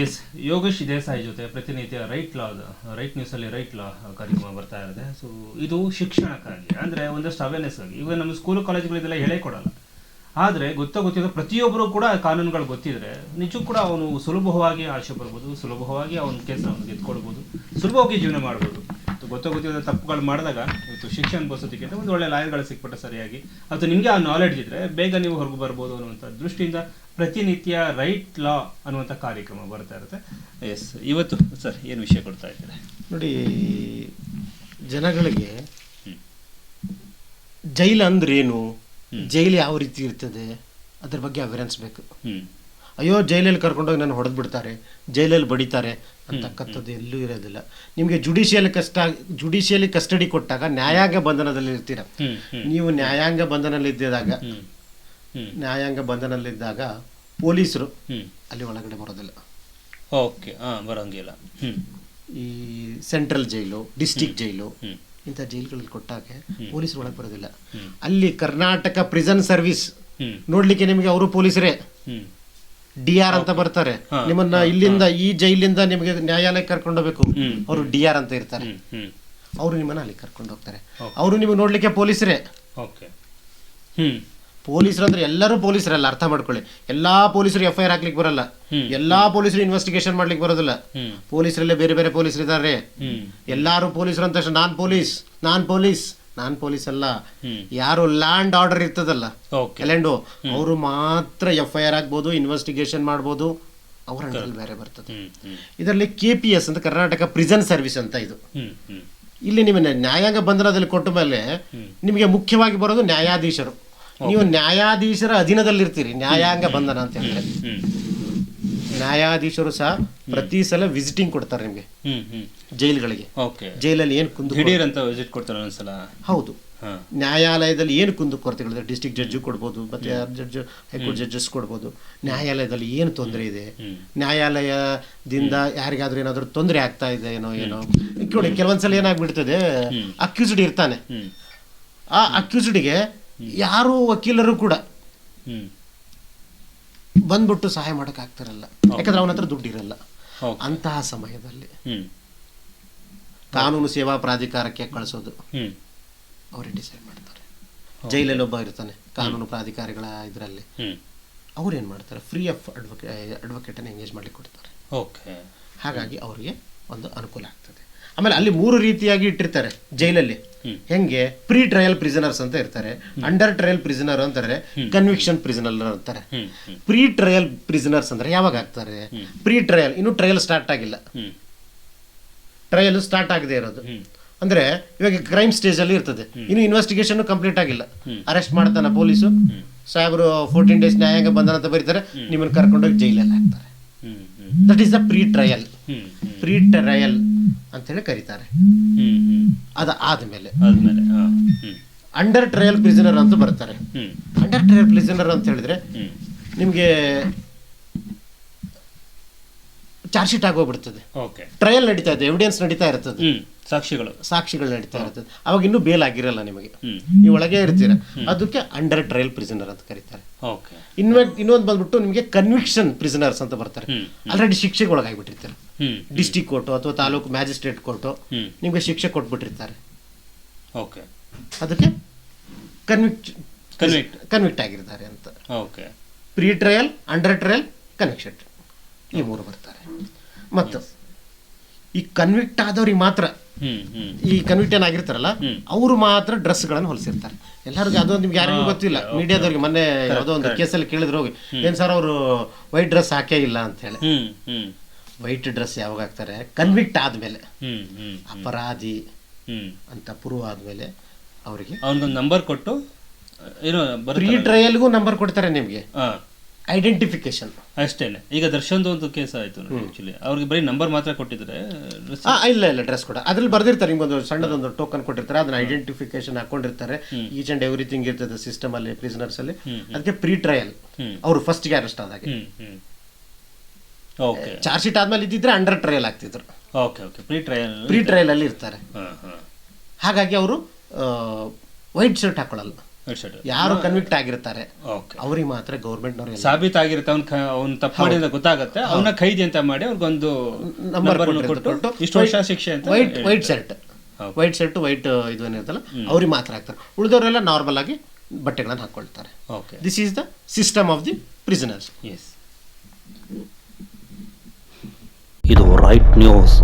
S Yogesh Desai ಜೊತೆ, ಪ್ರತಿನಿತ್ಯ right law right ನ್ಯೂಸಲ್ಲಿ ರೈಟ್ ಲಾ ಕಾರ್ಯಕ್ರಮ ಬರ್ತಾ ಇರುತ್ತೆ. ಸೊ ಇದು ಶಿಕ್ಷಣಕ್ಕಾಗಿ, ಅಂದರೆ ಒಂದಷ್ಟು ಅವೇರ್ನೆಸ್ ಆಗಿ ಇವಾಗ ನಮ್ಮ ಸ್ಕೂಲು ಕಾಲೇಜ್ಗಳಿದೆಲ್ಲ ಹೇಳೇ ಕೊಡಲ್ಲ. ಆದರೆ ಗೊತ್ತ ಗೊತ್ತಿರೋ ಪ್ರತಿಯೊಬ್ಬರು ಕೂಡ ಕಾನೂನುಗಳು ಗೊತ್ತಿದ್ರೆ ನಿಜಕ್ಕೂ ಕೂಡ ಅವನು ಸುಲಭವಾಗಿ ಆಶೆ ಬರ್ಬೋದು, ಸುಲಭವಾಗಿ ಅವನ ಕೆಲಸ ಅವನು ಗೆದ್ಕೊಳ್ಬೋದು ಸುಲಭವಾಗಿ ಜೀವನ ಮಾಡ್ಬೋದು. ಗೊತ್ತ ಗೊತ್ತಿರೋ ತಪ್ಪುಗಳು ಮಾಡಿದಾಗ ಇವತ್ತು ಶಿಕ್ಷಣ ಅನುಭವಿಸೋದಕ್ಕಿಂತ ಒಂದು ಒಳ್ಳೆ ಲಾಯರ್ಗಳು ಸಿಕ್ಬಿಟ್ಟು ಸರಿಯಾಗಿ. ಅಥವಾ ನಿಮಗೆ ಆ ನಾಲೆಡ್ಜ್ ಇದ್ರೆ ಬೇಗ ನೀವು ಹೊರಗೆ ಬರ್ಬೋದು ಅನ್ನುವಂಥ ದೃಷ್ಟಿಯಿಂದ ಪ್ರತಿನಿತ್ಯ ರೈಟ್ ಲಾ ಅನ್ನುವಂಥ ಕಾರ್ಯಕ್ರಮ ಬರ್ತಾ ಇರುತ್ತೆ. ಎಸ್ ಇವತ್ತು ಸರ್ ಏನು ವಿಷಯ ಕೊಡ್ತಾ ಇದ್ದಾರೆ? ನೋಡಿ ಜನಗಳಿಗೆ. ಜೈಲು ಅಂದ್ರೇನು? ಜೈಲು ಯಾವ ರೀತಿ ಇರ್ತದೆ? ಅದ್ರ ಬಗ್ಗೆ ಅವೇರೆನ್ಸ್ ಬೇಕು. ಹ್ಞೂ ಅಯ್ಯೋ ಜೈಲಲ್ಲಿ ಕರ್ಕೊಂಡೋಗಿ ನಾನು ಹೊಡೆದು ಬಿಡ್ತಾರೆ ಜೈಲಲ್ಲಿ ಬಡಿತಾರೆ ಅಂತಕ್ಕಂಥದ್ದು ಎಲ್ಲೂ ಇರೋದಿಲ್ಲ. ನಿಮಗೆ ಜುಡಿಷಿಯಲ್ ಕಷ್ಟ ಜುಡಿಷಿಯಲಿ ಕಸ್ಟಡಿ ಕೊಟ್ಟಾಗ ನ್ಯಾಯಾಂಗ ಬಂಧನದಲ್ಲಿ ಇರ್ತೀರ. ನೀವು ನ್ಯಾಯಾಂಗ ಬಂಧನಲ್ಲಿದ್ದಾಗ ನ್ಯಾಯಾಂಗ ಬಂಧನಲ್ಲಿದ್ದಾಗ ಪೊಲೀಸರು ಅಲ್ಲಿ ಒಳಗಡೆ ಬರೋದಿಲ್ಲ. ಓಕೆ ಹಾಂ ಬರೋಂಗಿಲ್ಲ. ಈ ಸೆಂಟ್ರಲ್ ಜೈಲು ಡಿಸ್ಟಿಕ್ ಜೈಲು ಇಂಥ ಜೈಲುಗಳಲ್ಲಿ ಕೊಟ್ಟಾಗ ಪೊಲೀಸರು ಒಳಗೆ ಬರೋದಿಲ್ಲ. ಅಲ್ಲಿ ಕರ್ನಾಟಕ ಪ್ರಿಸನ್ ಸರ್ವಿಸ್ ನೋಡ್ಲಿಕ್ಕೆ ನಿಮಗೆ ಅವರು ಪೊಲೀಸರೇ. ಡಿ ಆರ್ ಅಂತ ಬರ್ತಾರೆ. ನಿಮ್ಮನ್ನ ಇಲ್ಲಿಂದ ಈ ಜೈಲಿಂದ ನಿಮಗೆ ನ್ಯಾಯಾಲಯಕ್ಕೆ ಕರ್ಕೊಂಡು ಹೋಗ್ಬೇಕು. ಅವರು ಡಿ ಆರ್ ಅಂತ ಇರ್ತಾರೆ. ಅವರು ನಿಮ್ಮನ್ನ ಅಲ್ಲಿ ಕರ್ಕೊಂಡು ಹೋಗ್ತಾರೆ. ಅವರು ನಿಮಗೆ ನೋಡ್ಲಿಕ್ಕೆ ಪೊಲೀಸರೇ. ಪೊಲೀಸರು ಅಂದ್ರೆ ಎಲ್ಲರೂ ಪೊಲೀಸರಲ್ಲ ಅರ್ಥ ಮಾಡ್ಕೊಳ್ಳಿ. ಎಲ್ಲಾ ಪೊಲೀಸರು ಎಫ್ ಐ ಆರ್ ಹಾಕ್ಲಿಕ್ಕೆ ಬರಲ್ಲ. ಎಲ್ಲಾ ಪೊಲೀಸರು ಇನ್ವೆಸ್ಟಿಗೇಷನ್ ಮಾಡ್ಲಿಕ್ಕೆ ಬರೋದಿಲ್ಲ. ಪೊಲೀಸರಲ್ಲೇ ಬೇರೆ ಬೇರೆ ಪೊಲೀಸರು ಇದ್ದಾರೆ ಎಲ್ಲಾರು ಪೊಲೀಸರು ಅಂತ non police non police. Non police ಅಲ್ಲ. ಯಾರು ಲ್ಯಾಂಡ್ ಆರ್ಡರ್ ಇರ್ತದಲ್ಲ. ಎಲೆಂಡು ಅವರು ಮಾತ್ರ ಎಫ್ ಐ ಆರ್ ಆಗ್ಬೋದು ಇನ್ವೆಸ್ಟಿಗೇಷನ್ ಮಾಡ್ಬೋದು ಅವ್ರ ಬೇರೆ ಬರ್ತದೆ. ಇದರಲ್ಲಿ ಕೆ ಪಿ ಎಸ್ ಅಂತ ಕರ್ನಾಟಕ ಪ್ರಿಸನ್ ಸರ್ವಿಸ್ ಅಂತ ಇದು. ಇಲ್ಲಿ ನಿಮ್ಮ ನ್ಯಾಯಾಂಗ ಬಂಧನದಲ್ಲಿ ಕೊಟ್ಟ ಮೇಲೆ ನಿಮಗೆ ಮುಖ್ಯವಾಗಿ ಬರೋದು ನ್ಯಾಯಾಧೀಶರು. ನೀವು ನ್ಯಾಯಾಧೀಶರ ಅಧೀನದಲ್ಲಿರ್ತೀರಿ ನ್ಯಾಯಾಂಗ ಬಂಧನ ಅಂತ ಹೇಳಿದ್ರೆ. ನ್ಯಾಯಾಧೀಶರು ಸಹ ಪ್ರತಿ ಸಲ ವಿಸಿಟಿಂಗ್ ಕೊಡ್ತಾರೆ ನಿಮಗೆ. ಜೈಲ್ಗಳಿಗೆ. ಜೈಲಲ್ಲಿ ಏನು ಕುಂದು ವಿಸಿಟ್ ಕೊಡ್ತಾರೆ ಒಂದ್ಸಲ? ಹೌದು. ನ್ಯಾಯಾಲಯದಲ್ಲಿ ಏನು ಕುಂದು ಕೊರತೆಗಳಿದೆ ಡಿಸ್ಟ್ರಿಕ್ಟ್ ಜಡ್ಜು ಕೊಡ್ಬೋದು ಮತ್ತೆ ಜಡ್ಜ್ ಹೈಕೋರ್ಟ್ ಜಡ್ಜಸ್ ಕೊಡ್ಬೋದು. ನ್ಯಾಯಾಲಯದಲ್ಲಿ ಏನು ತೊಂದರೆ ಇದೆ? ನ್ಯಾಯಾಲಯದಿಂದ ಯಾರಿಗಾದ್ರೂ ಏನಾದರೂ ತೊಂದರೆ ಆಗ್ತಾ ಇದೆ ಏನೋ ಏನೋ. ನೋಡಿ ಕೆಲವೊಂದ್ಸಲ ಏನಾಗ್ಬಿಡ್ತದೆ ಅಕ್ಯೂಸ್ಡ್ ಇರ್ತಾನೆ. ಆ ಅಕ್ಯೂಸ್ಡ್ಗೆ ಯಾರು ವಕೀಲರು ಕೂಡ ಬಂದ್ಬಿಟ್ಟು ಸಹಾಯ ಮಾಡಕ್ ಆಗ್ತಿರಲ್ಲ. ಯಾಕಂದ್ರೆ ಅವನ ಹತ್ರ ದುಡ್ಡು ಇರಲ್ಲ. ಅಂತಹ ಸಮಯದಲ್ಲಿ. ಕಾನೂನು ಸೇವಾ ಪ್ರಾಧಿಕಾರಕ್ಕೆ ಕಳಿಸೋದು. ಅವರೇ ಡಿಸೈಡ್ ಮಾಡ್ತಾರೆ. ಜೈಲಲ್ಲಿ ಒಬ್ಬ ಇರ್ತಾನೆ ಕಾನೂನು ಪ್ರಾಧಿಕಾರಿಗಳ ಇದರಲ್ಲಿ. ಅವ್ರೇನು ಅವ್ರು ಏನು ಮಾಡ್ತಾರೆ ಫ್ರೀ ಆಫ್ ಅಡ್ವೊಕೇ ಅಡ್ವೊಕೇಟನ್ನು ಎಂಗೇಜ್ ಮಾಡ್ಲಿಕ್ಕೆ ಕೊಡ್ತಾರೆ. ಓಕೆ. ಹಾಗಾಗಿ ಅವರಿಗೆ ಒಂದು ಅನುಕೂಲ ಆಗ್ತದೆ. ಆಮೇಲೆ ಅಲ್ಲಿ ಮೂರು ರೀತಿಯಾಗಿ ಇಟ್ಟಿರ್ತಾರೆ ಜೈಲಲ್ಲಿ. ಹೆಂಗೆ? ಪ್ರೀ ಟ್ರಯಲ್ ಪ್ರಿಸನರ್ಸ್ ಅಂತ ಇರ್ತಾರೆ ಅಂಡರ್ ಟ್ರಯಲ್ ಪ್ರಿಸನರ್ ಅಂತಾರೆ ಕನ್ವಿಕ್ಷನ್ ಪ್ರಿಸನರ್ ಅಂತಾರೆ. ಪ್ರೀ ಟ್ರಯಲ್ ಪ್ರಿಸನರ್ಸ್ ಅಂದ್ರೆ ಯಾವಾಗ ಆಗ್ತಾರೆ? ಪ್ರೀ ಟ್ರಯಲ್ ಇನ್ನು ಟ್ರಯಲ್ ಸ್ಟಾರ್ಟ್ ಆಗಿಲ್ಲ. ಟ್ರಯಲ್ ಸ್ಟಾರ್ಟ್ ಆಗದೆ ಇರೋದು. ಅಂದ್ರೆ ಇವಾಗ ಕ್ರೈಮ್ ಸ್ಟೇಜ್ ಅಲ್ಲಿ ಇರ್ತದೆ. ಇನ್ನು ಇನ್ವೆಸ್ಟಿಗೇಷನ್ ಕಂಪ್ಲೀಟ್ ಆಗಿಲ್ಲ. ಅರೆಸ್ಟ್ ಮಾಡ್ತಾನ ಪೊಲೀಸು ಸಾಹೇಬರು ಫೋರ್ಟೀನ್ ಡೇಸ್ ನ್ಯಾಯಾಂಗ ಬಂಧನ ಅಂತ ಬರೀತಾರೆ. ನಿಮ್ಮನ್ನ ಕರ್ಕೊಂಡೋಗಿ ಜೈಲಲ್ಲಿ ಹಾಕ್ತಾರೆ. That is the pre trial pre trial ಅಂತೇಳಿ ಕರೀತಾರೆ. ಅದ ಆದ್ಮೇಲೆ. ಅಂಡರ್ ಟ್ರಯಲ್ ಪ್ರಿಸನರ್ ಅಂತ ಬರ್ತಾರೆ. ಅಂಡರ್ ಟ್ರಯಲ್ ಪ್ರಿಸನರ್ ಅಂತ ಹೇಳಿದ್ರೆ ನಿಮಗೆ ಚಾರ್ಜ್ ಶೀಟ್ ಆಗೋಗ್ಬಿಡ್ತದೆ. ಓಕೆ ಟ್ರಯಲ್ ನಡೀತಾ ಇದೆ ಎವಿಡೆನ್ಸ್ ನಡೀತಾ ಇರ್ತದೆ. ಸಾಕ್ಷಿಗಳು. ಸಾಕ್ಷಿಗಳು ನಡೀತಾ ಇರ್ತದೆ ಅವಾಗ ಇನ್ನೂ ಬೇಲ್ ಆಗಿರಲ್ಲ ನಿಮಗೆ. ನೀವು ಒಳಗೆ ಇರ್ತೀರ. ಅದಕ್ಕೆ ಅಂಡರ್ ಟ್ರಯಲ್ ಪ್ರಿಸನರ್ ಅಂತ ಕರೀತಾರೆ. ಇನ್ವೆ ಇನ್ನೊಂದು ಬಂದ್ಬಿಟ್ಟು ನಿಮಗೆ ಕನ್ವಿಕ್ಷನ್ ಪ್ರಿಸನರ್ಸ್ ಅಂತ ಬರ್ತಾರೆ. ಆಲ್ರೆಡಿ ಶಿಕ್ಷೆಗೆ ಒಳಗಾಗ್ಬಿಟ್ಟಿರ್ತಾರೆ. ಡಿಸ್ಟಿಕ್ ಕೋರ್ಟು ಅಥವಾ ತಾಲೂಕು ಮ್ಯಾಜಿಸ್ಟ್ರೇಟ್ ಕೋರ್ಟು ನಿಮಗೆ ಶಿಕ್ಷೆ ಕೊಟ್ಬಿಟ್ಟಿರ್ತಾರೆ. ಓಕೆ. ಅದಕ್ಕೆ ಕನ್ವಿಕ್ಟ್ ಕನ್ವಿಕ್ಟ್ ಕನ್ವಿಕ್ಟ್ ಆಗಿರ್ತಾರೆ ಅಂತ. Okay. Pre trial under trial conviction ಈ ಮೂರು ಬರ್ತಾರೆ. ಮತ್ತು ಈ ಕನ್ವಿಕ್ಟ್ ಆದವ್ರಿಗೆ ಮಾತ್ರ ಈ ಕನ್ವಿಕ್ಟ್ ಏನಾಗಿರ್ತಾರಲ್ಲ. ಅವರು ಮಾತ್ರ ಡ್ರೆಸ್ಗಳನ್ನು ಹೊಲಿಸಿರ್ತಾರೆ. ಎಲ್ಲರಿಗೂ ಅದೊಂದು ನಿಮ್ಗೆ ಯಾರಿಗೂ ಗೊತ್ತಿಲ್ಲ ಮೀಡಿಯಾದವ್ರಿಗೆ ಮೊನ್ನೆ ಯಾವುದೋ ಒಂದು ಕೇಸಲ್ಲಿ ಕೇಳಿದ್ರು ಹೋಗಿ ಏನ್ ಸರ್ ಅವರು ವೈಟ್ ಡ್ರೆಸ್ ಹಾಕೇ ಇಲ್ಲ ಅಂತ ಹೇಳಿ. ವೈಟ್ ಡ್ರೆಸ್ ಯಾವಾಗ ಹಾಕ್ತಾರೆ? ಕನ್ವಿಕ್ಟ್ ಆದ್ಮೇಲೆ. ಅಪರಾಧಿ ಅಂತ ಪ್ರೂವ್ ಆದ್ಮೇಲೆ ಅವರಿಗೆ ಅವನಿಗೊಂದು ನಂಬರ್ ಕೊಟ್ಟು ಏನೋ ಪ್ರೀ ಟ್ರಯಲ್ಗೂ ನಂಬರ್ ಕೊಡ್ತಾರೆ ನಿಮಗೆ. ಐಡೆಂಟಿಫಿಕೇಶನ್ ಅಷ್ಟೇ ಈಗ ದರ್ಶನ್ದು ಒಂದು ಕೇಸ್ ಆಯಿತು ಆ್ಯಕ್ಚುಲಿ ಅವ್ರಿಗೆ ಬರೀ ನಂಬರ್ ಮಾತ್ರ ಕೊಟ್ಟಿದ್ರೆ ಇಲ್ಲ ಇಲ್ಲ ಡ್ರೆಸ್ ಕೂಡ. ಅದ್ರಲ್ಲಿ ಬರ್ದಿರ್ತಾರೆ ನಿಮ್ಗೊಂದು ಸಣ್ಣದೊಂದು ಟೋಕನ್ ಕೊಟ್ಟಿರ್ತಾರೆ ಅದನ್ನ ಐಡೆಂಟಿಫಿಕೇಶನ್ ಹಾಕೊಂಡಿರ್ತಾರೆ. ಈಚ್ ಅಂಡ್ ಎವ್ರಿಥಿಂಗ್ ಇರ್ತದೆ ಸಿಸ್ಟಮ್ ಅಲ್ಲಿ ಪ್ರಿಸನರ್ಸ್ ಅಲ್ಲಿ. ಅದಕ್ಕೆ ಪ್ರೀ ಟ್ರಯಲ್. ಅವರು ಫಸ್ಟ್ಗೆ ಅರೆಸ್ಟ್ ಆದಾಗ. ಚಾರ್ಜ್ ಶೀಟ್ ಆದ್ಮೇಲೆ ಇದ್ದಿದ್ರೆ under trial ಆಗ್ತಿದ್ರು. Okay okay pre trial pre trial ಅಲ್ಲಿ ಇರ್ತಾರೆ. ಹಾಗಾಗಿ ಅವರು ವೈಟ್ ಶರ್ಟ್ ಹಾಕೊಳ್ಳಲ್ಲ. ಯಾರು ಕನ್ವಿಕ್ಟ್ ಆಗಿರ್ತಾರೆ ಓಕೆ ಅವ್ರಿಗೆ ಮಾತ್ರ ಗೌರ್ಮೆಂಟ್ನವ್ರು ಸಾಬೀತಾಗಿರುತ್ತೆ ಅವ್ನ ಅವ್ನ ತಪ್ಪು ಮಾಡಿದ ಗೊತ್ತಾಗುತ್ತೆ. ಅವನ ಖೈದಿ ಅಂತ ಮಾಡಿ ಅವ್ರಿಗೊಂದು ನಂಬರ್ ನಂಬರ್ ಕೊಟ್ಟು ಇಷ್ಟು ವರ್ಷ ಶಿಕ್ಷೆ ಅಂತ white white shirt. White shirt white ಇದು ಏನಿರುತ್ತಲ್ಲ ಅವ್ರಿಗೆ ಮಾತ್ರ ಹಾಕ್ತಾರೆ. ಉಳಿದವರೆಲ್ಲ ನಾರ್ಮಲ್ ಆಗಿ ಬಟ್ಟೆಗಳನ್ನು ಹಾಕೊಳ್ತಾರೆ. Okay this is the system of the prisoners yes ಇದು ರೈಟ್ ನ್ಯೂಸ್